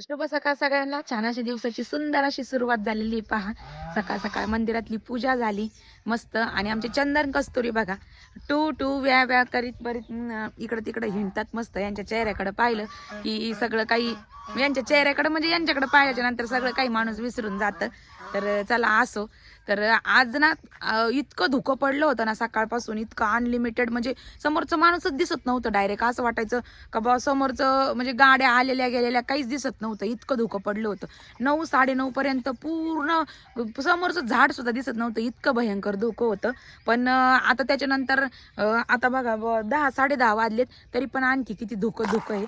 शुभ सकाळ सगळ्यांना छान अशी दिवसाची सुंदर अशी सुरुवात झालेली पहा. सकाळ सकाळ मंदिरातली पूजा झाली मस्त. आणि आमचे चंदन कस्तुरी बघा. टू टू व्या व्या करीत बरीत इकडं तिकडं हिंडतात मस्त. यांच्या चेहऱ्याकडे पाहिलं की सगळं काही यांच्या चेहऱ्याकडे म्हणजे यांच्याकडे पाहिल्याच्या नंतर सगळं काही माणूस विसरून जातं. तर चला असो. तर आज ना इतकं धुकं पडलं होतं ना सकाळपासून इतकं अनलिमिटेड म्हणजे समोरचं माणूसच दिसत नव्हतं डायरेक्ट असं वाटायचं का बा समोरचं म्हणजे गाड्या आलेल्या गेलेल्या काहीच दिसत नव्हतं. इतकं धुकं पडलं होतं. नऊ साडेनऊ पर्यंत पूर्ण समोरचं झाड सुद्धा दिसत नव्हतं. इतकं भयंकर धुकं होतं. पण आता त्याच्यानंतर आता बघा दहा साडे दहा वाजलेत तरी पण आणखी किती धुकं धुकं आहे.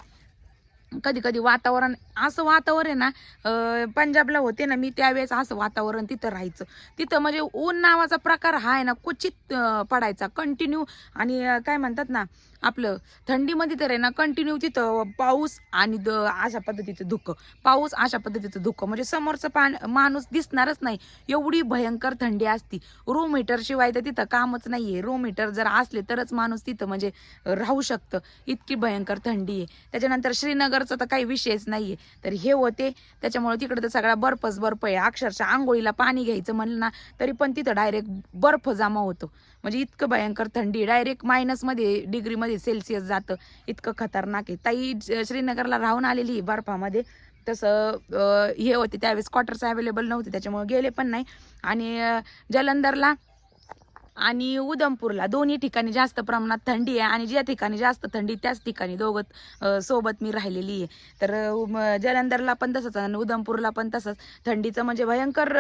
कधी कधी वातावरण असं वातावरण आहे ना पंजाबला होते ना मी त्यावेळेस असं वातावरण तिथं राहायचं. तिथं म्हणजे ऊन नावाचा प्रकार हा आहे ना क्वचित पडायचा. कंटिन्यू आणि काय म्हणतात ना आपलं थंडीमध्ये तर आहे ना कंटिन्यू तिथं पाऊस आणि द अशा पद्धतीचं धुकं. पाऊस अशा पद्धतीचं धुकं. म्हणजे समोरचं पान माणूस दिसणारच नाही. एवढी भयंकर थंडी असती. रूम हिटर शिवाय तर तिथं कामच नाही आहे रूम हिटर जर असले तरच माणूस तिथं म्हणजे राहू शकतं. इतकी भयंकर थंडी आहे. त्याच्यानंतर श्रीनगर श्रीनगरचा तर काही विषयच नाहीये. तर हे होते. त्याच्यामुळे तिकडे तर सगळा बर्फच बर्फ आहे. अक्षरशः आंघोळीला पाणी घ्यायचं म्हणलं ना तरी पण तिथं डायरेक्ट बर्फ जमा होतो. म्हणजे इतकं भयंकर थंडी. डायरेक्ट मायनसमध्ये डिग्रीमध्ये सेल्सिअस जातं. इतकं खतरनाक आहे. ताई श्रीनगरला राहून आलेली आहे बर्फामध्ये. तसं हे होते. त्यावेळेस क्वार्टर्स अवेलेबल नव्हते. त्याच्यामुळे गेले पण नाही. आणि जलंधरला आणि उधमपूरला दोन्ही ठिकाणी जास्त प्रमाणात थंडी आहे आणि ज्या ठिकाणी जास्त थंडी त्याच ठिकाणी दोघं सोबत मी राहिलेली आहे. तर जलंधरला पण तसंच आणि उधमपूरला पण तसंच. थंडीचं म्हणजे भयंकर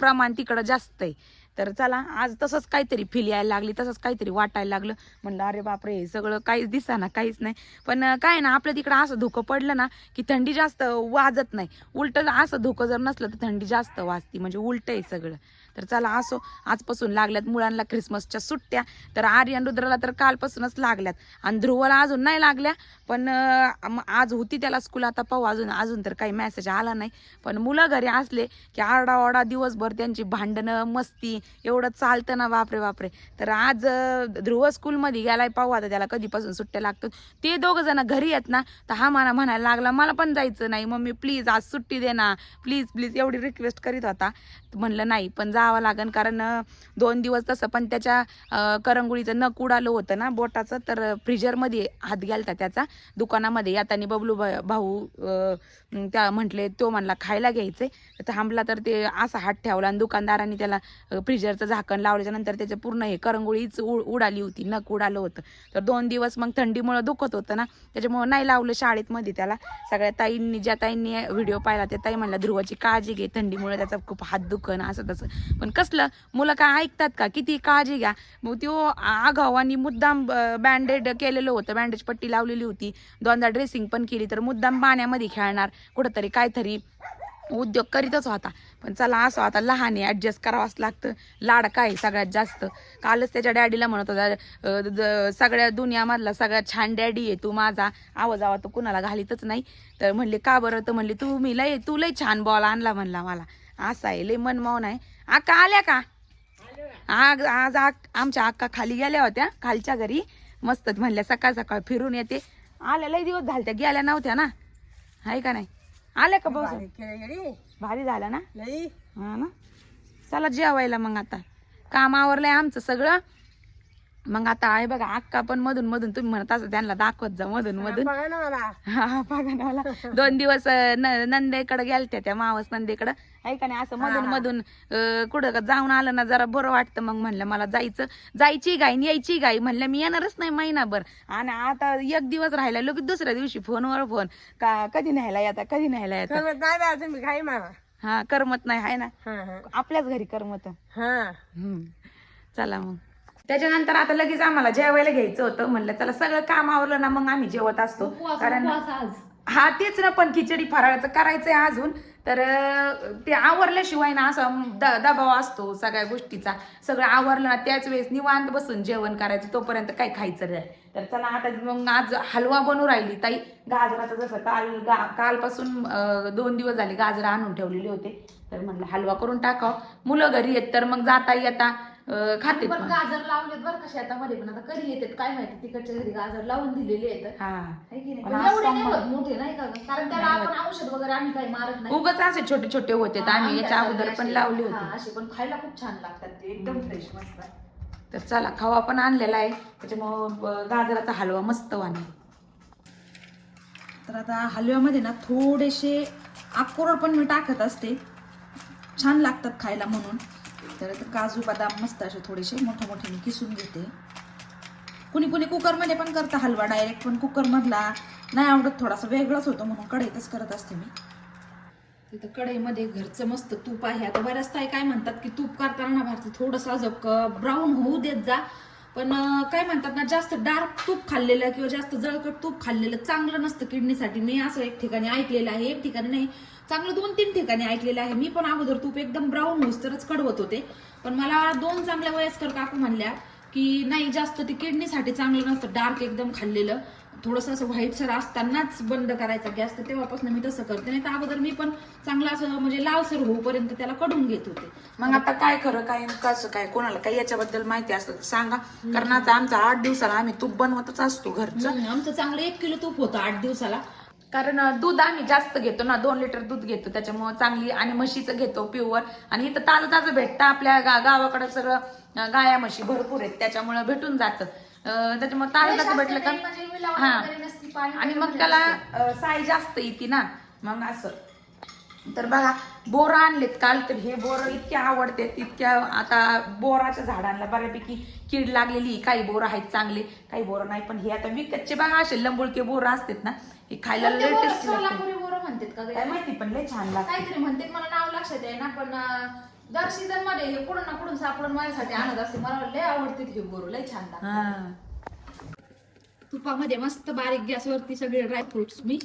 प्रमाण तिकडं जास्त आहे. तर चला आज तसंच काहीतरी फील यायला लागली तसंच काहीतरी वाटायला लागलं. म्हणलं अरे बापरे हे सगळं काहीच दिसा काहीच नाही. पण काय ना आपल्या तिकडं असं धुकं पडलं ना की थंडी जास्त वाजत नाही. उलट असं धुकं जर नसलं तर थंडी जास्त वाजती. म्हणजे उलट आहे सगळं. तर चला असो आजपासून लागल्यात मुलांना ख्रिसमसच्या सुट्ट्या. तर आर्यन रुद्राला तर कालपासूनच लागल्यात. आणि ध्रुवाला अजून नाही लागल्या पण आज होती त्याला स्कूल आता पाहू अजून अजून तर काही मेसेज आला नाही. पण मुलं घरी असले की आरडाओरडा दिवसभर त्यांची भांडणं मस्ती एवढं चालतं ना बापरे बापरे. तर आज ध्रुव स्कूलमध्ये गेलाय पाहू आता त्याला कधीपासून सुट्ट्या लागतात. ते दोघं जण घरी आहेत ना तर हा मला म्हणायला लागला मला पण जायचं नाही मम्मी प्लीज आज सुट्टी दे ना. प्लीज प्लीज एवढी रिक्वेस्ट करीत होता. म्हणलं नाही पण जा जावं लागेल कारण दोन दिवस तसं पण त्याच्या करंगुळीचं नक उडालं होतं ना बोटाचं तर फ्रीजरमध्ये हात गेलता त्याचा दुकानामध्ये. यातानी बबलू भाऊ त्या म्हटले तो म्हणला खायला घ्यायचे तर थांबला तर ते असा हात ठेवला आणि दुकानदारांनी त्याला फ्रीजरचं झाकण लावल्याच्या नंतर त्याचं पूर्ण हे करंगुळीच उ- उडाली होती नक उडालं होतं. तर दोन दिवस मग थंडीमुळं दुखत होतं ना त्याच्यामुळं नाही लावलं शाळेतमध्ये त्याला. सगळ्या ताईंनी ज्या ताईंनी व्हिडिओ पाहिला त्या ताई म्हणल्या ध्रुवाची काळजी घे थंडीमुळे त्याचा खूप हात दुखणं असं तसं. पण कसलं मुलं काय ऐकतात का? किती काळजी घ्या. मग त्यो आणि मुद्दाम बँडेड केलेलं होतं बँडेज पट्टी लावलेली होती. दोनदा ड्रेसिंग पण केली तर मुद्दाम पाण्यामध्ये खेळणार. कुठंतरी काहीतरी उद्योग करीतच होता. पण चला असं आता लहान आहे ॲडजस्ट करावंच लागतं. लाड काय सगळ्यात जास्त. कालच त्याच्या डॅडीला म्हणत होता सगळ्या दुनियामधला सगळ्यात छान डॅडी आहे तू माझा. आवाज आवा तो कुणाला घालीतच नाही. तर म्हणले का बरं? तर म्हणले तू मी लय तू लय छान बॉल आणला म्हणला मला. असा आहे लय मनमौन आहे. आका आल्या का? आज आज आमच्या अक्का खाली गेल्या होत्या खालच्या घरी. मस्त म्हणल्या सकाळ सकाळ फिरून येते. आल्या लय दिवस झाले गेल्या नव्हत्या ना. आहे का नाही? आल्या का भाऊ भारी झालं ना? लई. हा ना? चला जेवायला मग आता. काम आवरलंय आमचं सगळं. मग आता आहे बघा अक्का पण मधून मधून तुम्ही म्हणत असं त्यांना दाखवत जा मधून मधून. बघा ना मला. हा बघा दोन दिवस नंदेकडे गेलत्या त्या मावस नंदेकडं. आहे का नाही असं मधून मधून अं, कुठं का जाऊन आलं ना जरा बरं वाटतं मग म्हणलं मला जायचं. जायची गाय आणि यायची गाय म्हणलं मी येणारच नाही महिनाभर. आणि आता एक दिवस राहिला लगेच दुसऱ्या दिवशी फोनवर फोन. का कधी न्यायला येता कधी न्यायला येता? तुम्ही खाई मला हा करमत नाही आहे ना. हा हा. आपल्याच घरी करमत. हा. हम्म. चला मग. त्याच्यानंतर आता लगेच आम्हाला जेवायला घ्यायचं होतं म्हणलं चला सगळं काम आवरलं ना मग आम्ही जेवत असतो. कारण हा तेच ना पण खिचडी फराळाचं करायचंय अजून. तर ते आवरल्याशिवाय ना असा द- दबाव असतो सगळ्या गोष्टीचा. सगळं आवरलं ना त्याच वेळेस निवांत बसून जेवण करायचं तोपर्यंत काय खायचं नाही. तर चला आता मग आज हलवा बनू राहिली. ताई गाजराचं जसं काल गा कालपासून दोन दिवस झाले गाजर आणून ठेवलेले होते. तर म्हणलं हलवा करून टाकावं. मुलं घरी येत तर मग जाता येता. अं, खातेत पण. गाजर लावलेत बरं का शेतामध्ये पण आता कधी येतात काय माहिती तिकडच्या घरी गाजर लावून दिलेले आहेत. हा. है की नाही? पण पण आज एवढे नाही सोमवार- होत मोठे नाही का? ग? कारण त्याला आपण औषध वगैरे आम्ही काही मारत नाही. उगाच असे छोटे छोटे होते आम्ही याच्या अगोदर पण लावले होते. असे पण खायला खूप छान लागतात ते एकदम फ्रेश मस्त. तर चला खवा पण आणलेला आहे. त्याच्यामुळं ब- गाजराचा हलवा मस्त वाणे. तर आता हलव्यामध्ये ना थोडेसे अक्रोड पण मी टाकत असते. छान लागतात खायला म्हणून. तर आता काजू बदाम मस्त असे थोडेसे मोठे मोठे मी किसून घेते. कुणी कुणी कुकरमध्ये पण करतं हलवा डायरेक्ट पण कुकरमधला नाही आवडत थोडासा वेगळाच होतो म्हणून कढईतच करत असते मी. तिथं कढईमध्ये घरचं मस्त तूप आहे. आता बऱ्याच ताई काय म्हणतात की तूप करताना ना भारती थोडंसं असं ब्राऊन होऊ देत जा. पण काय म्हणतात ना जास्त डार्क तूप खाल्लेलं किंवा जास्त जळकट तूप खाल्लेलं चांगलं नसतं किडनीसाठी. मी असं एक ठिकाणी ऐकलेलं आहे एक ठिकाणी नाही. चांगलं दोन तीन ठिकाणी ऐकलेलं आहे. मी पण अगोदर तूप एकदम ब्राऊन होऊस तरच कडवत होते. पण मला दोन चांगल्या वयस्कर काकू म्हणल्या की नाही जास्त ते किडनीसाठी चांगलं नसतं. डार्क एकदम खाल्लेलं. थोडंसं असं व्हाईट सर असतानाच बंद करायचा गॅस तर तेव्हापासून मी तसं करते. नाही तर अगोदर मी पण चांगलं असं म्हणजे लालसर होऊपर्यंत त्याला कडून घेत होते. मग आता काय खरं काय कसं काय कोणाला काही याच्याबद्दल माहिती असतं तर सांगा. कारण आता आमचा आठ दिवसाला आम्ही तूप बनवतच असतो घरचं. हम्म, आमचं चांगलं एक किलो तूप होतं आठ दिवसाला. कारण अं, दूध आम्ही जास्त घेतो ना दोन लिटर दूध घेतो. त्याच्यामुळे चांगली आणि म्हशीचं घेतो प्युअर आणि इथं ताजं ताजं भेटतं. आपल्या गा गावाकडे सगळं अं, गाया म्हशी भरपूर आहेत. त्याच्यामुळे भेटून जातं. त्याच्यामुळे ताजं ताजं भेटलं का? म्हणजे हा. आणि मग त्याला साय जास्त येते ना. मग असं. तर बघा बोर आणलेत काल तर हे बोर इतके आवडते इतक्या आता बोराच्या झाडांना बऱ्यापैकी कीड लागलेली काही बोर आहेत चांगले काही बोर नाही. पण हे आता विकतचे बघा असे लंबुळके बोर असतात ना. हे खायला लय बोरं? टेस्टी लागते. सोलापुरी बोरं म्हणतात का माहिती पण लय छान लागते. काहीतरी म्हणतात मला नाव लक्षात आहे ना पण दर सीझनमध्ये हे कुठून ना कुठून सापडून माझ्यासाठी आणत असते. मला लय आवडते हे बोरू लय छान हा. तुपामध्ये मस्त बारीक गॅसवरती सगळे ड्रायफ्रुट्स मी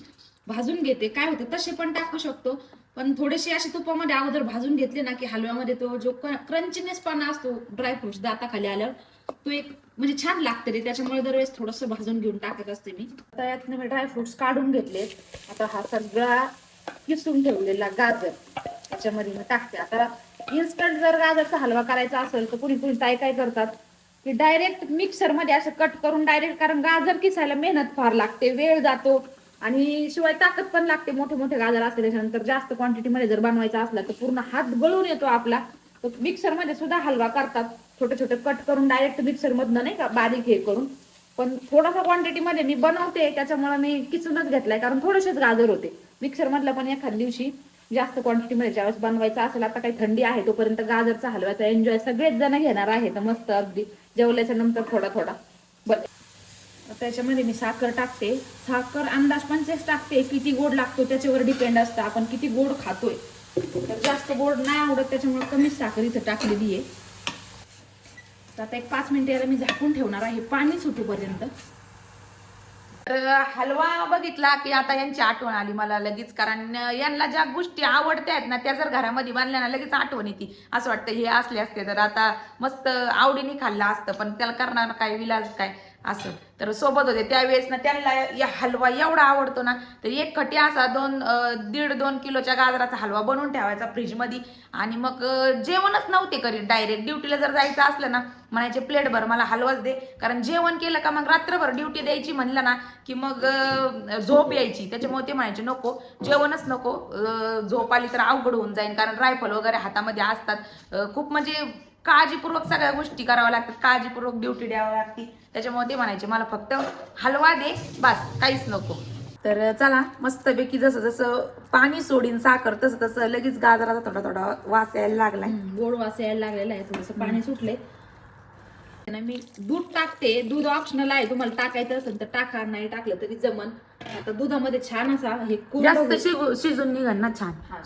भाजून घेते. काय होते तसे पण टाकू शकतो. पण थोडेसे असे तुपामध्ये अगोदर भाजून घेतले ना की हलव्यामध्ये तो जो क्रंचीनेस पाना असतो ड्रायफ्रुट्स दाताखाली आल्यावर तो एक म्हणजे छान लागते रे. त्याच्यामुळे दरवेळेस थोडस भाजून घेऊन टाकत असते मी. आता यातनं मी ड्रायफ्रुट्स काढून घेतले आता हा सगळा किसून ठेवलेला गाजर. त्याच्यामध्ये मी टाकते. आता इन्स्टंट जर गाजरचा हलवा करायचा असेल तर कुणी कुणी काय काय करतात? की डायरेक्ट मिक्सरमध्ये असं कट करून डायरेक्ट कारण गाजर किसायला मेहनत फार लागते वेळ जातो आणि शिवाय ताकद पण लागते. मोठे मोठे गाजर असते त्याच्यानंतर जास्त क्वांटिटी मध्ये जर बनवायचा असला तर पूर्ण हात गळून येतो आपला. तर मिक्सरमध्ये सुद्धा हलवा करतात. छोटे छोटे कट करून डायरेक्ट मिक्सर मधनं नाही का बारीक हे करून. पण थोडासा क्वांटिटी मध्ये मी बनवते त्याच्यामुळे मी किचनच घेतलाय. कारण थोडेसेच गाजर होते. मिक्सरमधला पण एखाद दिवशी जास्त क्वांटिटी मध्ये ज्यावेळेस बनवायचा असेल आता काही थंडी आहे तोपर्यंत गाजरचा हलव्याचा एन्जॉय सगळेच जण घेणार आहे तर मस्त अगदी. जेवल्याच्या नंतर थोडा थोडा. बरं. त्याच्यामध्ये मी साखर टाकते. साखर अंदाज पंचेस टाकते. किती गोड लागतो त्याच्यावर डिपेंड असतं. आपण किती गोड खातोय. तर जास्त गोड नाही आवडत त्याच्यामुळे कमीच साखर इथं टाकलेली आहे. तर आता एक पाच मिनिटं याला मी झाकून ठेवणार आहे. पाणी सुटूपर्यंत. तर हलवा बघितला की आता यांची आठवण आली मला लगेच कारण यांना ज्या गोष्टी आवडत्या ना त्या जर घरामध्ये बांधल्या ना लगेच आठवण येते. असं वाटतं हे असले असते तर आता मस्त आवडीने खाल्लं असतं पण त्याला करणार काय विलाज काय? असं. तर सोबत होते. त्यावेळेस ना त्यांना या हलवा एवढा आवडतो ना तर एक खटी असा दोन दीड दोन किलोच्या गाजराचा हलवा बनवून ठेवायचा फ्रीजमध्ये. आणि मग जेवणच नव्हते करीत डायरेक्ट ड्युटीला जर जायचं असलं ना म्हणायचे प्लेटभर मला हलवाच दे. कारण जेवण केलं का मग रात्रभर ड्युटी द्यायची म्हणलं ना की मग झोप यायची. त्याच्यामुळे ते म्हणायचे नको जेवणच नको. झोप आली तर अवघड होऊन जाईल कारण रायफल वगैरे हातामध्ये असतात. खूप म्हणजे काळजीपूर्वक सगळ्या गोष्टी कराव्या लागतात काळजीपूर्वक ड्युटी द्यावी लागते. त्याच्यामुळे ते म्हणायचे मला फक्त हलवा दे बस काहीच नको. तर चला मस्तपैकी जसं जसं पाणी सोडीन साखर तसं तसं लगेच गाजराचा थोडा थोडा वास यायला लागलाय. गोड वास यायला लागलेला आहे थोडस पाणी सुटले ना मी दूध टाकते. दूध ऑप्शनल आहे. तुम्हाला टाकायचं असेल तर टाका. नाही टाकलं तरी जमन. आता दुधामध्ये छान असा हे जास्त. शिजू- शिजून निघन ना छान. हा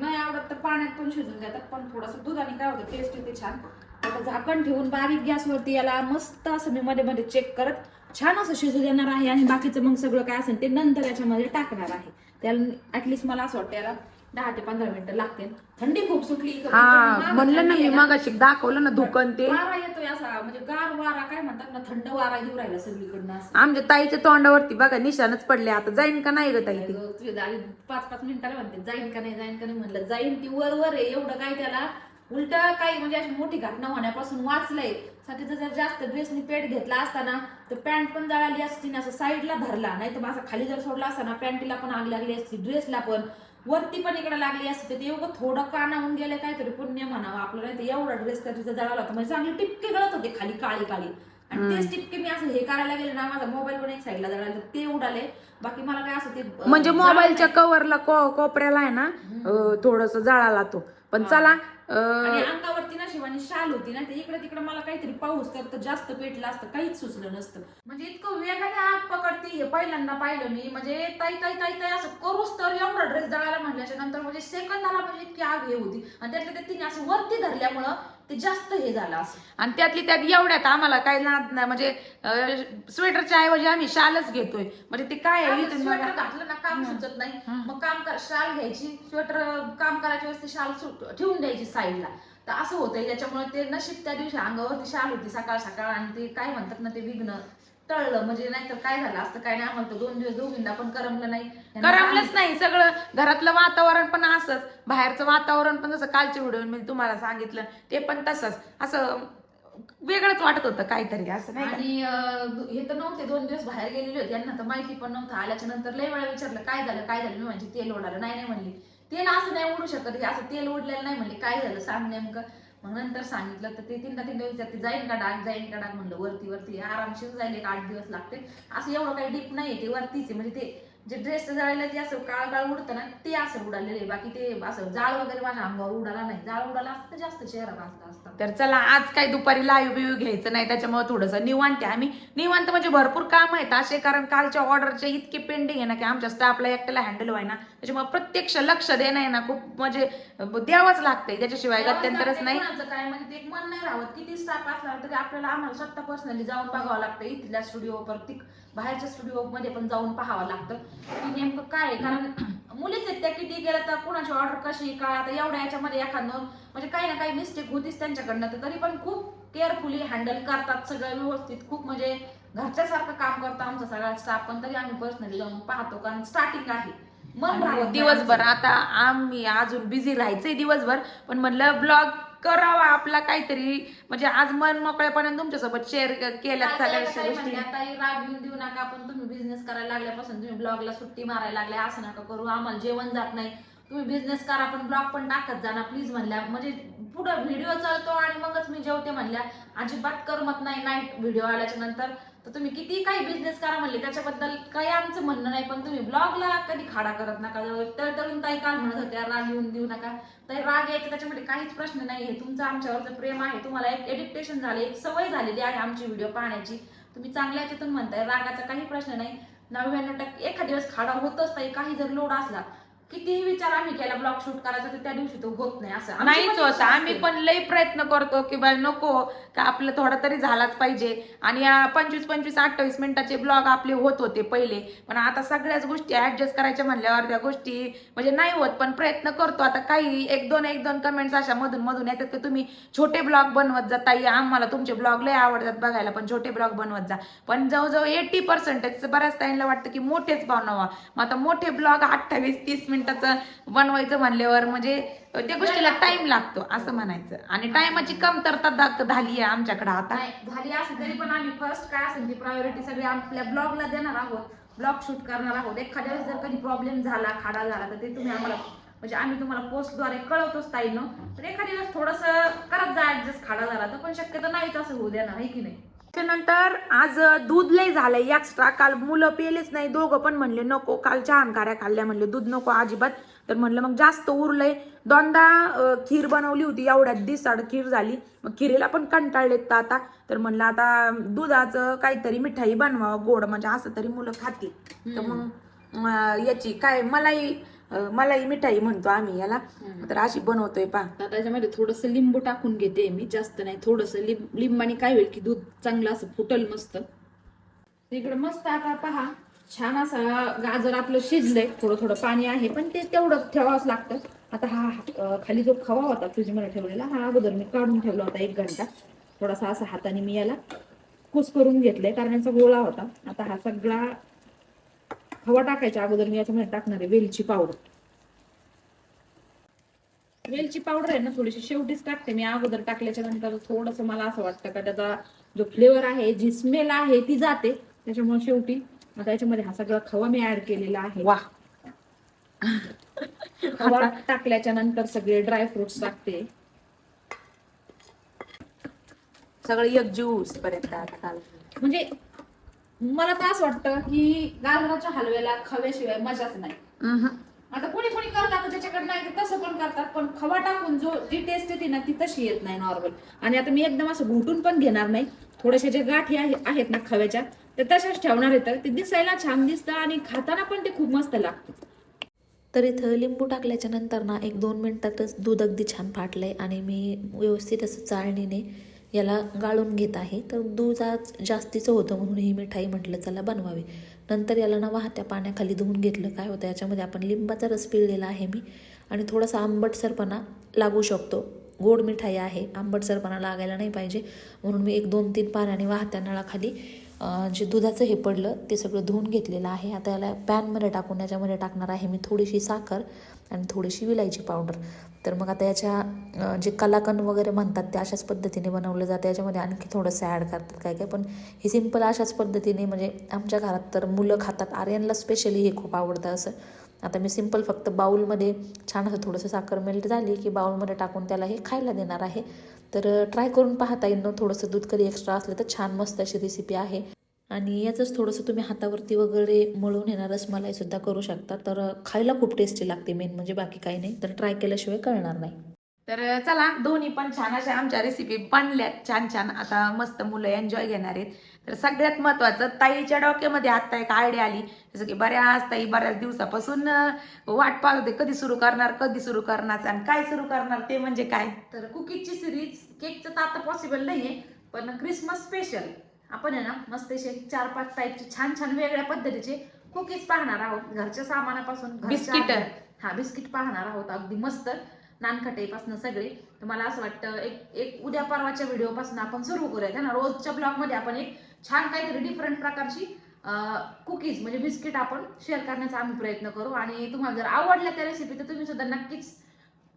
नाही आवडत तर पाण्यात पण शिजून जातात पण थोडस दुधाने काय होतं टेस्ट येते छान. आता झाकण ठेवून बारीक गॅसवरती याला मस्त असं मी मध्ये मध्ये चेक करत छान असं शिजू देणार आहे आणि बाकीचं मग सगळं काय असेल ते नंतर याच्यामध्ये टाकणार आहे. त्याला ऍटलिस्ट मला असं वाटतं याला दहा ते पंधरा मिनिटं लागते थंडी खूप सुटली. इकडं. हा म्हणलं ना थंडी मी आहे ना. मग दाखवलं ना दुकान ते. वारा येतोय असा म्हणजे गार वारा काय म्हणतात ना थंड वारा येऊ राहिला सगळीकडनं असं. आमच्या ताईच्या तोंडावरती बघा निशाणच पडले. आता जाईन का नाही ग ताई ते? अगं, तुझी दाढी पाच पाच मिनिटाला म्हणते जाईन का नाही जाईन का नाही म्हणलं. जाईन ती वर वर आहे एवढं काय त्याला? उलट काही म्हणजे अशी मोठी घटना होण्यापासून वाचलंय. साठी जर जास्त ड्रेसनी पेट घेतला असताना तर पॅन्ट पण जळाली असती ना असं साईडला धरला. नाही तर माझा खाली जर सोडला असता ना पॅन्टीला पण आग लागली असती ड्रेसला पण. वरती पण इकडे लागली असते तर ते एवढं थोडं कानावून गेलं काहीतरी पुण्य म्हणावं. आपलं नाही तर एवढा ड्रेस त्या तिथं जळाला होता. म्हणजे चांगले टिपके गळत होते खाली काळी काळी. आणि तेच टिपके मी असं हे करायला गेले ना माझा मोबाईल पण एक साईडला जळाला तर ते उडाले. बाकी मला काय असं ते म्हणजे मोबाईलच्या नाही. कव्हरला कोपऱ्याला आहे ना थोडस जळाला तो. पण चला आणि अंगावरती ना शिवानी शाल होती ना ते इकडे तिकडे मला काहीतरी पाऊस तर जास्त पेटलं असतं काहीच सुचलं नसतं. म्हणजे इतकं वेगाने आग पकडती हे पहिल्यांदा पाहिलं मी. म्हणजे ताई ताई ताई ताई असं करूच तर एवढा ड्रेस जळायला म्हणल्याच्या नंतर म्हणजे सेकंदाला म्हणजे इतकी आग हे होती. आणि त्यातल्या त्यात तिने असं वरती धरल्यामुळं ते जास्त हे झालं असं. आणि त्यातली त्यात एवढ्यात आम्हाला काही नाद नाही. म्हणजे स्वेटरच्या ऐवजी आम्ही शालच घेतोय. म्हणजे ते काय स्वेटर. घातलं ना काम सुचत नाही. मग काम कर शाल घ्यायची. स्वेटर काम करायच्या वेळेस ती शाल ठेवून द्यायची. साईडला. तर असं होतंय त्याच्यामुळे ते नशीब त्या दिवशी अंगावरती शाल होती सकाळ सकाळ आणि ते काय म्हणतात ना ते विघ्न टळलं. म्हणजे नाहीतर काय झालं असतं काय नाही आम्हाला दोन दिवस दोघींना पण करमलं नाही. करमलंच नाही. सगळं घरातलं वातावरण पण असंच. बाहेरचं वातावरण पण जसं कालच्या व्हिडिओ मी तुम्हाला सांगितलं ते पण तसंच. असं वेगळंच वाटत होतं काहीतरी असं नाही? आणि हे तर नव्हते. दोन दिवस बाहेर गेलेले होते. यांना तर माहिती पण नव्हतं. आल्याच्यानंतर लय वेळा विचारलं काय झालं? काय झालं? मी म्हणजे तेल ओढालं नाही नाही म्हणली. तेल असं नाही उडू शकत. हे असं तेल उडलेलं नाही म्हणले. काय झालं? सांग नेमकं. मग नंतर सांगितलं तर ते तीनदा तीनदा विचारते जाईन का डाग? जाईन का डाग? म्हणलं वरती वरती. आरामशीर जाईल एक आठ दिवस लागते असं एवढं काही डीप नाही ते वरतीच. आहे म्हणजे ते जे ड्रेस जळायला ते असं काळ काळ उडतं ना ते असं उडालेलं आहे. बाकी ते असं जाळ वगैरे माझ्या अंगावर उडाला नाही. जाळ उडाला असतं जास्त चेहरा भाजला असता. तर चला आज काही दुपारी लाईव्ह बिव्ह घ्यायचं नाही त्याच्यामुळे थोडंसं निवांत आहे आम्ही. निवांत म्हणजे भरपूर काम आहेत असे कारण कालच्या ऑर्डरचे इतके पेंडिंग आहे ना की आमच्या स्टाफला एकट्याला हँडल व्हाय ना त्याच्यामुळे प्रत्यक्ष लक्ष देणं आहे ना खूप म्हणजे द्यावंच लागतंय. त्याच्याशिवाय गत्यंतरच नाही. काय म्हणजे ते एक मन नाही राहत. किती स्टाफ असला तरी आपल्याला आम्हाला स्वतः पर्सनली जाऊन बघावं लागतं इथल्या स्टुडिओ प्रत्येक बाहेरच्या स्टुडिओ मध्ये पण जाऊन पाहावं लागतं. की नेमकं काय आहे. कारण मुलीच आहेत त्या किती गेल्या तर कुणाची ऑर्डर कशी काय? आता एवढ्या याच्यामध्ये एखादं म्हणजे काही ना काही मिस्टेक होतीच त्यांच्याकडनं. तर तरी पण खूप केअरफुली हँडल करतात सगळं व्यवस्थित. खूप म्हणजे घरच्यासारखं काम करतो आमचा सगळा स्टाफ पण तरी आम्ही पर्सनली जाऊन पाहतो. कारण स्टार्टिंग आहे. मन दिवसभर. आता आम्ही अजून बिझी राहायचंय दिवसभर. पण म्हणलं ब्लॉग करावा आपला काहीतरी. म्हणजे आज मन मोकळेपणे तुमच्यासोबत शेअर केल्या गोष्टी. ही राग घेऊन देऊ नका पण तुम्ही बिझनेस करायला लागल्यापासून तुम्ही ब्लॉगला सुट्टी मारायला लागल्या असं नका करू आम्हाला जेवण जात नाही. तुम्ही बिझनेस करा पण ब्लॉग पण टाकत जा ना प्लीज म्हणल्या. म्हणजे पुढे व्हिडिओ चालतो आणि मगच मी जेवते म्हणल्या. अजिबात करमत नाही नाईट व्हिडिओ आल्याच्यानंतर. तर तुम्ही किती काही बिझनेस करा म्हणले त्याच्याबद्दल काही आमचं म्हणणं नाही पण तुम्ही ब्लॉगला कधी खाडा करत नका. तळतळून ताई काल म्हणत होत्या राग येऊन देऊ नका. तर राग यायचं त्याच्यामध्ये काहीच प्रश्न नाही आहे. तुमचं आमच्यावरचं प्रेम आहे. तुम्हाला एक एडिक्टेशन झाले एक सवय झालेली आहे आमची व्हिडिओ पाहण्याची. तुम्ही चांगल्या याच्यातून म्हणताय रागाचा काही प्रश्न नाही. नव्याण्णव टक्के एखाद दिवस खाडा होतच नाही काही जर लोड असला कितीही विचार आम्ही केला ब्लॉग शूट करायचा तर त्या दिवशी तो होत नाही असं. नाहीच होत. इच्छा आम्ही. पण लई प्रयत्न करतो की बाय नको का आपलं थोडा तरी झालाच पाहिजे. आणि या पंचवीस पंचवीस अठ्ठावीस मिनिटाचे ब्लॉग आपले होत होते पहिले. पण आता सगळ्याच गोष्टी ऍडजस्ट करायच्या म्हणल्यावर त्या गोष्टी म्हणजे नाही होत पण प्रयत्न करतो. आता काही एक दोन एक दोन कमेंट्स अशा मधून मधून येतात की तुम्ही छोटे ब्लॉग बनवत जा ताई. आम्हाला तुमचे ब्लॉग लय आवडतात बघायला पण छोटे ब्लॉग बनवत जा. पण जवळजवळ एटी पर्सेंटेज बऱ्याच ताईंना वाटतं की मोठेच बनवा. मग आता मोठे ब्लॉग अठ्ठावीस तीस मिनिटाचं बनवायचं म्हणल्यावर म्हणजे त्या गोष्टीला टाइम लागतो. असं म्हणायचं. आणि टायमाची कमतरता दा- झाली आहे आमच्याकडे आता. नाही झाली असेल तरी पण आम्ही फर्स्ट काय असेल ती प्रायोरिटी सगळी आपल्या ब्लॉगला देणार आहोत. ब्लॉग शूट करणार आहोत. एखाद्या वेळेस जर कधी प्रॉब्लेम झाला खाडा झाला तर ते तुम्ही आम्हाला म्हणजे आम्ही तुम्हाला पोस्टद्वारे कळवतोच ताईनं. तर एखाद्या वेळेस थोडंसं करत जा ऍडजस्ट खाडा झाला तर पण शक्यतो नाहीच असं होऊ देणार आहे की नाही? त्याच्यानंतर आज दूध लय झालंय एक्स्ट्रा काल मुलं पेलेच नाही दोघं पण म्हणले नको. काल छान खाऱ्या खाल्ल्या म्हणले दूध नको अजिबात. तर म्हणलं मग जास्त उरलंय. दोनदा खीर बनवली होती एवढ्यात दिसाड खीर झाली. मग खिरीला पण कंटाळलेत तर आता. तर म्हणलं आता दुधाचं काहीतरी मिठाई बनवावं गोड. म्हणजे असं तरी मुलं खातील. तर मग याची काय मलाई मलाई मिठाई म्हणतो आम्ही याला. तर अशी बनवतोय पा त्याच्यामध्ये थोडंसं लिंबू टाकून घेते मी जास्त नाही थोडंसं लिंब लिंबाने काय होईल की दूध चांगलं असं फुटल मस्त. इकडे मस्त आता पहा छान असा गाजर आपलं शिजलंय थोडं थोडं पाणी आहे पण ते तेवढं ठेवावंच लागतं. आता हा खाली जो खवा होता फ्रीजमध्ये ठेवलेला हा अगोदर मी काढून ठेवला होता एक घंटा. थोडासा असा हाताने मी याला कुस करून घेतलंय कारण याचा गोळा होता. आता हा सगळा खवा टाकायच्या अगोदर मी याच्यामध्ये टाकणार आहे वेलची पावडर. वेलची पावडर आहे ना थोडीशी शेवटीच टाकते मी. अगोदर टाकल्याच्या नंतर थोडस मला असं वाटतं का त्याचा जो फ्लेवर आहे जी स्मेल आहे ती जाते. त्याच्यामुळे शेवटी आता याच्यामध्ये हा सगळा खवा मी ऍड केलेला आहे. वा खवा टाकल्याच्या नंतर सगळे ड्रायफ्रुट्स टाकते. सगळं एक ज्यूस पर्यंत म्हणजे मला तर असं वाटतं की गाजराच्या हलव्याला खव्याशिवाय मजाच नाही. आता कोणी कोणी करतात त्याच्याकडे नाही तसं पण करतात पण खवा टाकून जो जी टेस्ट येते ना ती तशी येत नाही नॉर्मल आणि आता मी एकदम असं घुटून पण घेणार नाही. थोडेसे जे गाठी आहे आहेत ना खव्याच्या ते तशाच ठेवणार येतं ते दिसायला छान दिसतं आणि खाताना पण ते खूप मस्त लागतं. तर इथं लिंबू टाकल्याच्या नंतर ना एक दोन मिनटातच दूध अगदी छान फाटलंय आणि मी व्यवस्थित असं चाळणीने याला गाळून घेत आहे. तर दूध आज जास्तीचं होतं म्हणून ही मिठाई म्हटलं चला बनवावी. नंतर याला ना वाहत्या पाण्याखाली धुवून घेतलं काय होतं याच्यामध्ये आपण लिंबाचा रस पिळलेला आहे मी. आणि थोडासा आंबटसरपणा लागू शकतो. गोड मिठाई आहे आंबटसरपणा लागायला नाही पाहिजे. म्हणून मी एक दोन तीन पाण्याने वाहत्या नळाखाली जे दुधाचं हे पडलं ते सगळं धुवून घेतलेलं आहे. आता याला पॅनमध्ये टाकून याच्यामध्ये टाकणार आहे मी थोडीशी साखर आणि थोडीशी विलायची पावडर. तर मग आता याच्या जे कलाकंद वगैरे म्हणतात ते अशाच पद्धतीने बनवलं जातं. याच्यामध्ये आणखी थोडंसं ॲड करतात काय काय. पण हे सिंपल अशाच पद्धतीने म्हणजे आमच्या घरात तर मुलं खातात. आर्यनला स्पेशली हे खूप आवडतं असं. आता मी सिंपल फक्त बाऊलमध्ये छान असं थोडंसं साखर मेल्ट झाली की बाऊलमध्ये टाकून त्याला हे खायला देणार आहे. तर ट्राय करून पाहता येईल थोडंसं दूध कधी एक्स्ट्रा असलं तर छान मस्त अशी रेसिपी आहे. आणि याचंच थोडंसं तुम्ही हातावरती वगैरे मळून येणार रसमलाईसुद्धा करू शकता. तर खायला खूप टेस्टी लागते मेन म्हणजे बाकी काही नाही. तर ट्राय केल्याशिवाय कळणार नाही. तर चला दोन्ही पण छान अशा आमच्या रेसिपी बनल्यात छान छान. आता मस्त मुलं एन्जॉय घेणार आहेत. तर सगळ्यात महत्वाचं ताईच्या डोक्यामध्ये आत्ता एक आयडिया आली. जसं की बऱ्याच ताई बऱ्याच दिवसापासून वाट पाहत होते कधी सुरू करणार कधी सुरू करणार आणि काय सुरू करणार ते म्हणजे काय? तर कुकीजची सिरीज केकचं तर आता पॉसिबल नाही आहे पण क्रिसमस स्पेशल आपण आहे ना मस्त असे चार पाच टाईपचे छान छान वेगळ्या पद्धतीचे कुकीज पाहणार आहोत. घरच्या सामानापासून बिस्किट. हा बिस्किट पाहणार आहोत. अगदी मस्त नानखटेपासून सगळे. तर मला असं वाटतं एक एक उद्या परवाच्या व्हिडिओपासून आपण सुरू करूयात ना रोजच्या ब्लॉगमध्ये आपण एक छान काहीतरी डिफरंट प्रकारची कुकीज म्हणजे बिस्किट आपण शेअर करण्याचा आम्ही प्रयत्न करू. आणि तुम्हाला जर आवडल्या त्या रेसिपी तर तुम्ही सुद्धा नक्कीच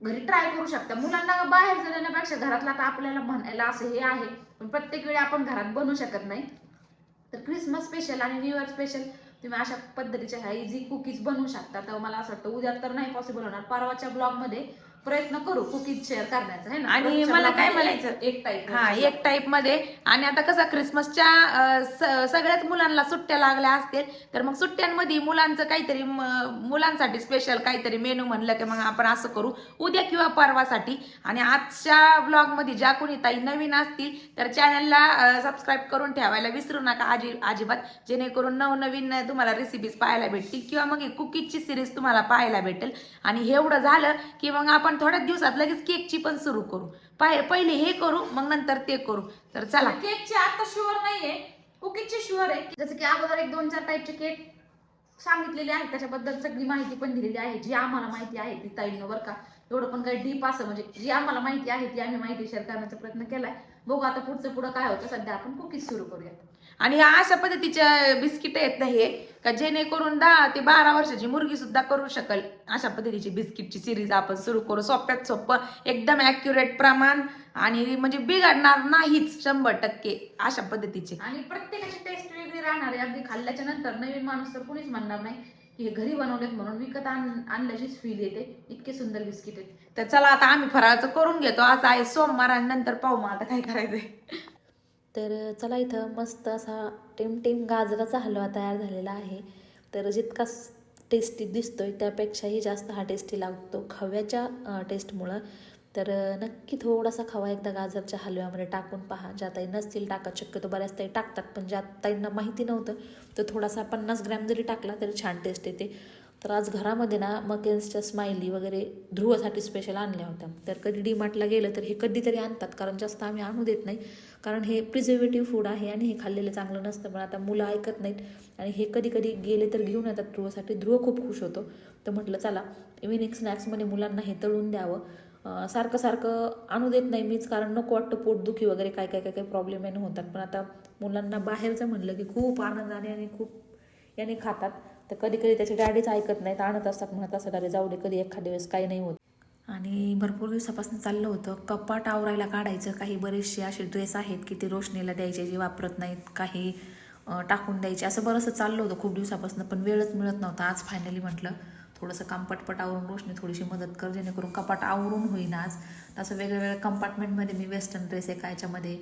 घरी ट्राय करू शकता. मुलांना बाहेर जाण्यापेक्षा घरातला तर आपल्याला म्हणायला असं हे आहे. पण प्रत्येक वेळी आपण घरात बनवू शकत नाही. तर क्रिसमस स्पेशल आणि न्यू इयर स्पेशल तुम्ही अशा पद्धतीच्या ह्या इझी कुकीज बनवू शकता. तर मला असं वाटतं उद्या तर नाही पॉसिबल होणार. परवाच्या ब्लॉगमध्ये प्रयत्न करू कुकीज शेअर करण्याचा है ना? आणि मला काय म्हणायचं? एक टाईप हा एक टाईपमध्ये. आणि आता कसं क्रिसमसच्या सगळ्याच मुलांना सुट्ट्या लागल्या असतील तर मग सुट्ट्यांमध्ये मुलांचं काहीतरी मुलांसाठी स्पेशल काहीतरी मेनू म्हणलं की मग आपण असं करू. उद्या किंवा परवासाठी. आणि आजच्या ब्लॉगमध्ये ज्या कोणी ताई नवीन असतील तर चॅनलला सबस्क्राईब करून ठेवायला विसरू नका आजी अजिबात. जेणेकरून नवनवीन तुम्हाला रेसिपीज पाहायला भेटतील किंवा मग कुकीजची सिरीज तुम्हाला पाहायला भेटेल. आणि एवढं झालं की मग आपण थोड्याच दिवसात लगेच केकची पण सुरू करू. पहिले हे करू मग नंतर ते करू. तर चला. केकची आता शुअर नाहीये. कुकीजची शुअर आहे. जसं की अगोदर एक दोन चार टाईपचे केक सांगितलेले आहेत. त्याच्याबद्दल सगळी माहिती पण दिलेली आहे. जी आम्हाला माहिती आहे ती ताईंवर का. एवढं पण काही डीप असं म्हणजे जी आम्हाला माहिती आहे ती आम्ही माहिती शेअर करण्याचा प्रयत्न केलाय. बघू आता पुढचं पुढं काय होतं सध्या आपण कुकीज सुरू करूयात. आणि ह्या अशा पद्धतीच्या बिस्किट आहेत ना हे का जेणेकरून दहा ते बारा वर्षाची मुलगी सुद्धा करू शकल. अशा पद्धतीची बिस्किटची सिरीज आपण सुरू करू. सोप्यात सोपं एकदम ॲक्युरेट प्रमाण आणि म्हणजे बिघडणार नाहीच शंभर टक्के अशा पद्धतीचे. आणि प्रत्येकाची टेस्ट वेगळी राहणार आहे. अगदी खाल्ल्याच्या नंतर नवीन माणूस तर कुणीच म्हणणार नाही. की हे घरी बनवलेत म्हणून विकत आण आणल्याचीच फील येते. इतके सुंदर बिस्किट आहेत. तर चला आता आम्ही फराळाचं करून घेतो. आज आहे सोमवार आणि नंतर पाहू मग आता काय करायचंय. तर चला इथं मस्त असा टिमटिम गाजराचा हलवा तयार झालेला आहे. तर जितका टेस्टी दिसतोय त्यापेक्षाही जास्त हा टेस्टी लागतो. खव्याच्या टेस्टमुळं तर नक्की थोडासा खवा एकदा गाजरच्या हलव्यामध्ये टाकून पहा. ज्या ताई नसतील टाकत शक्यतो बऱ्याच ताई टाकतात पण ज्या ताईंना माहिती नव्हतं तर थोडासा पन्नास ग्रॅम जरी टाकला तरी छान टेस्ट येते. तर आज घरामध्ये ना मकेन्सच्या स्माइली वगैरे ध्रुवासाठी स्पेशल आणल्या होत्या. तर कधी डीमार्टला गेलं तर हे कधीतरी आणतात कारण जास्त आम्ही आणू देत नाही. कारण हे प्रिझर्वेटिव्ह फूड आहे आणि हे खाल्लेलं चांगलं नसतं पण आता मुलं ऐकत नाहीत. आणि हे कधी कधी गेले तर घेऊन येतात ध्रुवासाठी. ध्रुव खूप खुश होतो. तर म्हटलं चला इव्हिनिंग स्नॅक्समध्ये मुलांना हे तळून द्यावं. सारखं सारखं आणू देत नाही मीच कारण नको वाटतं पोटदुखी वगैरे काय काय काय काय प्रॉब्लेम आहे होतात. पण आता मुलांना बाहेरचं म्हणलं की खूप आनंदाने आणि खूप याने खातात. तर कधी कधी त्याचे डॅडीच ऐकत नाहीत आणत असतात म्हणत असतात अरे जाऊ दे कधी एखाद्या वेळेस काही नाही होत. आणि भरपूर दिवसापासून चाललं होतं. कपाट आवरायला काढायचं काही बरेचसे असे ड्रेस आहेत की ते रोशनीला द्यायचे जे वापरत नाहीत काही टाकून द्यायचे. असं बरंचसं चाललं होतं खूप दिवसापासून पण वेळच मिळत नव्हता. आज फायनली म्हटलं थोडंसं काम पटपट आवरून रोशनी थोडीशी मदत कर जेणेकरून कपाट आवरून होईन आज. तसं वेगवेगळ्या कंपार्टमेंटमध्ये मी वेस्टर्न ड्रेस एका याच्यामध्ये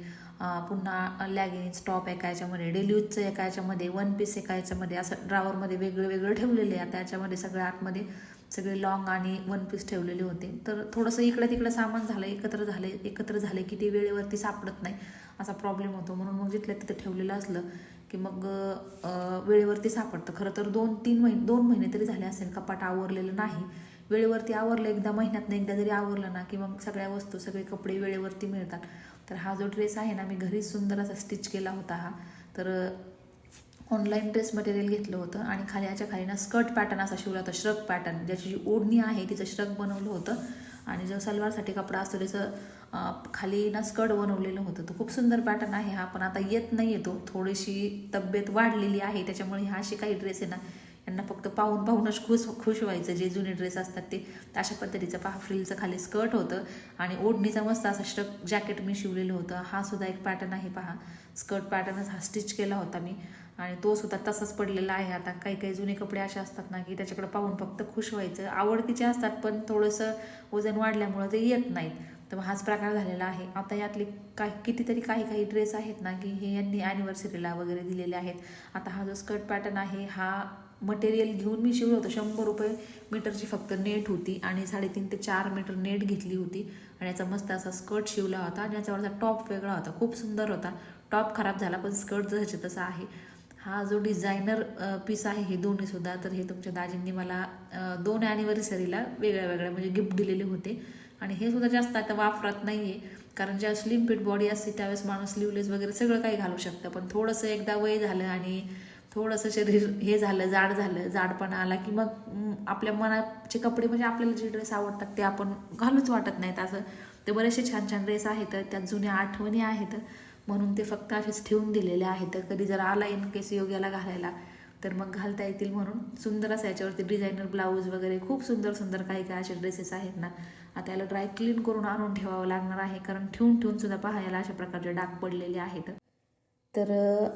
पुन्हा लॅगिन्स टॉप एका याच्यामध्ये डेली यूजचं एका याच्यामध्ये वन पीस एका याच्यामध्ये असं ड्रावरमध्ये वेगळं वेगळं ठेवलेले आहे. आता याच्यामध्ये सगळ्या आतमध्ये सगळे लॉंग आणि वन पीस ठेवलेले होते. तर थोडंसं इकडं तिकडं सामान झालं एकत्र झाले एकत्र झाले की ते वेळेवरती सापडत नाही. असा प्रॉब्लेम होतो. म्हणून मग जिथल्या तिथं ठेवलेलं असलं की मग वेळेवरती सापडतं. खरं तर दोन तीन महिने दोन महिने तरी झाले असेल कपाट आवरलेलं नाही. वेळेवरती आवरलं एकदा महिन्यातनं एकदा जरी आवरलं ना की मग सगळ्या वस्तू सगळे कपडे वेळेवरती मिळतात. तर हा जो ड्रेस आहे ना मी घरीच सुंदर असा स्टिच केला होता हा. तर ऑनलाईन ड्रेस मटेरियल घेतलं होतं आणि खाली याच्या खाली ना स्कर्ट पॅटर्न असा शिवला होता श्रग पॅटर्न. ज्याची जी ओढणी आहे तिचं श्रग बनवलं होतं. आणि जो सलवारसाठी कपडा असतो त्याचं खाली ना स्कर्ट बनवलेलं होतं. तो खूप सुंदर पॅटर्न आहे हा पण आता येत नाही येतो थोडीशी तब्येत वाढलेली आहे त्याच्यामुळे ह्या असे काही ड्रेस आहे ना यांना फक्त पाहून पाहूनच खुश खुश व्हायचं. जे जुने ड्रेस असतात ते अशा पद्धतीचं पहा फ्रिलचं खाली स्कर्ट होतं. आणि ओढणीचा मस्त असा श्रक जॅकेट मी शिवलेलं होतं. हा सुद्धा एक पॅटर्न आहे पहा. स्कर्ट पॅटर्नच हा स्टिच केला होता मी. आणि तो सुद्धा तसाच पडलेला आहे. आता काही काही जुने कपडे असे असतात ना की त्याच्याकडे पाहून फक्त खुश व्हायचं. आवडतीचे असतात पण थोडंसं वजन वाढल्यामुळं ते येत नाहीत. तर हाच प्रकार झालेला आहे. आता यातले काही कितीतरी काही काही ड्रेस आहेत ना की हे यांनी ॲनिव्हर्सरीला वगैरे दिलेले आहेत. आता हा जो स्कर्ट पॅटर्न आहे हा मटेरियल घेऊन मी शिवलं होतं. शंभर रुपये मीटरची फक्त नेट होती आणि साडेतीन ते चार मीटर नेट घेतली होती. आणि याचा मस्त असा स्कर्ट शिवला होता आणि याच्यावरचा टॉप वेगळा होता. खूप सुंदर होता. टॉप खराब झाला पण स्कर्ट जसे तसा आहे. हा जो डिझायनर पीस आहे हे दोन्ही सुद्धा तर हे तुमच्या दाजींनी मला दोन ॲनिव्हर्सरीला वेगळ्या वेगळ्या म्हणजे गिफ्ट दिलेले होते. आणि हे सुद्धा जास्त आता वापरत नाही आहे कारण ज्या स्लिम फिट बॉडी असते त्यावेळेस माणूस स्लीवलेस वगैरे सगळं काही घालू शकतं. पण थोडंसं एकदा वय झालं आणि थोडंसं शरीर हे झालं जाड झालं जाडपणा आला की मग आपल्या मनाचे कपडे म्हणजे आपल्याला जे ड्रेस आवडतात ते आपण घालूच वाटत नाहीत असं. ते बरेचसे छान छान ड्रेस आहेत त्यात जुन्या आठवणी आहेत. म्हणून ते फक्त असेच ठेवून दिलेले आहेत. कधी जर आला इन केस योग्याला घालायला तर मग घालता येतील म्हणून. सुंदर असं याच्यावरती डिझायनर ब्लाऊज वगैरे खूप सुंदर सुंदर काही काही असे ड्रेसेस आहेत ना. आता याला ड्राय क्लीन करून आणून ठेवावं लागणार आहे. कारण ठेवून ठेवून सुद्धा पाहायला अशा प्रकारचे डाग पडलेले आहेत. तर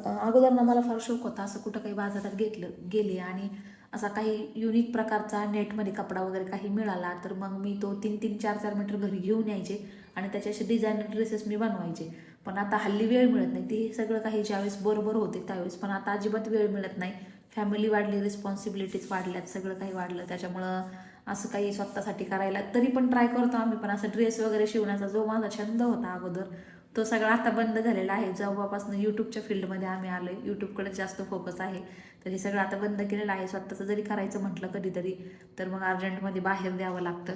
अगोदर ना मला फार शौक होता असं कुठं काही बाजारात घेतलं गेले आणि असा काही युनिक प्रकारचा नेटमध्ये कपडा वगैरे काही मिळाला तर मग मी तो तीन तीन चार चार मीटर घरी घेऊन यायचे आणि त्याचे असे डिझायनर ड्रेसेस मी बनवायचे. पण आता हल्ली वेळ मिळत नाही. ते सगळं काही ज्यावेळेस बरोबर होते त्यावेळेस. पण आता अजिबात वेळ मिळत नाही. फॅमिली वाढली रिस्पॉन्सिबिलिटीज वाढल्यात सगळं काही वाढलं. त्याच्यामुळं असं काही स्वतःसाठी करायला. तरी पण ट्राय करतो आम्ही पण. असं ड्रेस वगैरे शिवण्याचा जो माझा छंद होता अगोदर तो सगळा आता बंद झालेला आहे. जेव्हापासून यूट्यूबच्या फील्डमध्ये आम्ही आलो आहे यूट्यूबकडे जास्त फोकस आहे. तर हे सगळं आता बंद केलेलं आहे. स्वतःचं जरी करायचं म्हटलं कधीतरी तर मग अर्जंटमध्ये बाहेर द्यावं लागतं.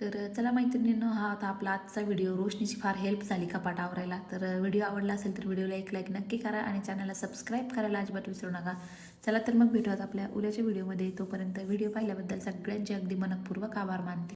तर चला मैत्रिणींनो हा आता आपला आजचा व्हिडिओ रोशनीची फार हेल्प झाली कपाट आवरायला. तर व्हिडिओ आवडला असेल तर व्हिडिओला एक लाईक नक्की करा आणि चॅनलला सबस्क्राईब करायला अजिबात विसरू नका. चला तर मग भेटूयात आपल्या उद्याच्या व्हिडिओमध्ये. तोपर्यंत व्हिडिओ पाहिल्याबद्दल सगळ्यांचे अगदी मनपूर्वक आभार मानते.